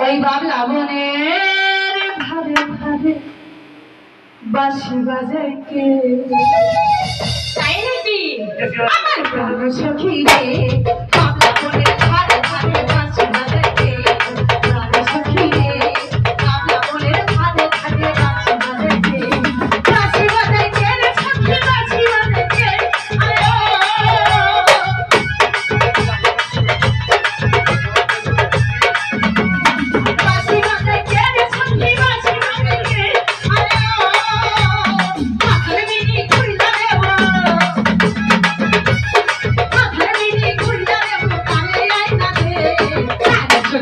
ওই বাবলা বাঁশি বাজায় কে? তাই নাকি? আমার প্রাণ সখী রে।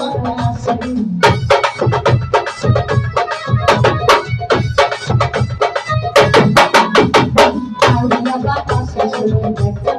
Thank you.